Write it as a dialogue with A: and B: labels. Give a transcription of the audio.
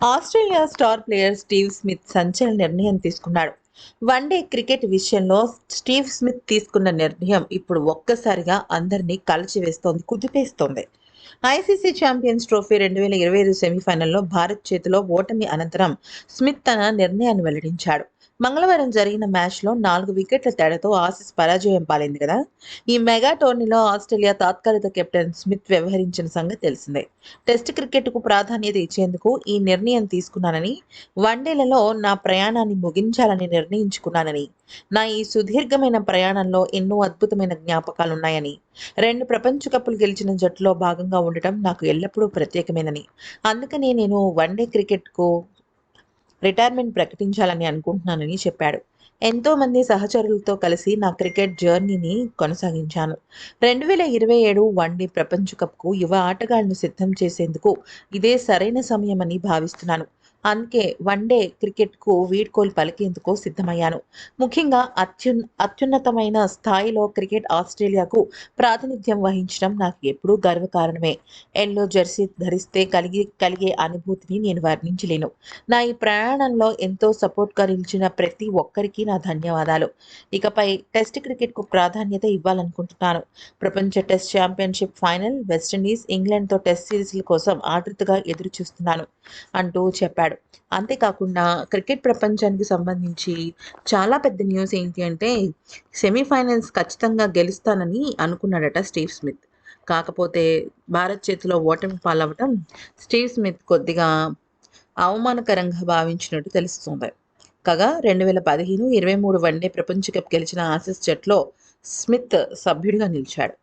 A: Australia star player Steve Smith సంచలన నిర్ణయం తీసుకున్నాడు. వన్డే క్రికెట్ విషయంలో స్టీవ్ స్మిత్ తీసుకున్న నిర్ణయం ఇప్పుడు ఒక్కసారిగా అందరినీ కలిచివేస్తోంది కుదిపేస్తోంది. ఐసీసీ ఛాంపియన్స్ ట్రోఫీ రెండు వేల ఇరవై ఐదు సెమీఫైనల్లో భారత్ చేతిలో ఓటమి అనంతరం స్మిత్ తన నిర్ణయాన్ని వెల్లడించాడు. మంగళవారం జరిగిన మ్యాచ్లో నాలుగు వికెట్ల తేడాతో ఆసీస్ పరాజయం పాలైంది కదా. ఈ మెగా టోర్నీలో ఆస్ట్రేలియా తాత్కాలిక కెప్టెన్ స్మిత్ వ్యవహరించిన సంగతి తెలిసిందే. టెస్ట్ క్రికెట్కు ప్రాధాన్యత ఇచ్చేందుకు ఈ నిర్ణయం తీసుకున్నానని వన్డేలలో నా ప్రయాణాన్ని ముగించాలని నిర్ణయించుకున్నానని నా ఈ సుదీర్ఘమైన ప్రయాణంలో ఎన్నో అద్భుతమైన జ్ఞాపకాలున్నాయని రెండు ప్రపంచ కప్పులు గెలిచిన జట్టులో భాగంగా ఉండటం నాకు ఎల్లప్పుడూ ప్రత్యేకమైనని అందుకనే నేను వన్డే క్రికెట్కు రిటైర్మెంట్ ప్రకటించాలని అనుకుంటున్నానని చెప్పాడు. ఎంతో మంది సహచరులతో కలిసి నా క్రికెట్ జర్నీని కొనసాగించాను. రెండు వేల ఇరవై ఏడు వన్డే ప్రపంచ కప్కు యువ ఆటగాళ్ళను సిద్ధం చేసేందుకు ఇదే సరైన సమయమని భావిస్తున్నాను. అందుకే వన్డే క్రికెట్కు వీడ్కోలు పలికేందుకు సిద్ధమయ్యాను. ముఖ్యంగా అత్యున్ అత్యున్నతమైన స్థాయిలో క్రికెట్ ఆస్ట్రేలియాకు ప్రాతినిధ్యం వహించడం నాకు ఎప్పుడూ గర్వకారణమే. ఎల్లో జెర్సీ ధరిస్తే కలిగి కలిగే అనుభూతిని నేను వర్ణించలేను. నా ఈ ప్రయాణంలో ఎంతో సపోర్ట్గా నిలిచిన ప్రతి ఒక్కరికి నా ధన్యవాదాలు. ఇకపై టెస్ట్ క్రికెట్కు ప్రాధాన్యత ఇవ్వాలనుకుంటున్నాను. ప్రపంచ test championship final West Indies ఇంగ్లాండ్తో test సిరీస్ల కోసం ఆతృతగా ఎదురు చూస్తున్నాను అంటూ చెప్పాడు అంతేకాకుండా క్రికెట్ ప్రపంచానికి సంబంధించి చాలా పెద్ద న్యూస్ ఏంటి అంటే సెమీఫైనల్స్ ఖచ్చితంగా గెలుస్తానని అనుకున్నాడట స్టీవ్ స్మిత్. కాకపోతే భారత్ చేతిలో ఓటమి పాలవటం స్టీవ్ స్మిత్ కొద్దిగా అవమానకరంగా భావించినట్టు తెలుస్తుంది. కాగా రెండు వేల పదిహేను ఇరవై మూడు వన్డే ప్రపంచ కప్ గెలిచిన ఆసీస్ జట్లో స్మిత్ సభ్యుడిగా నిలిచాడు.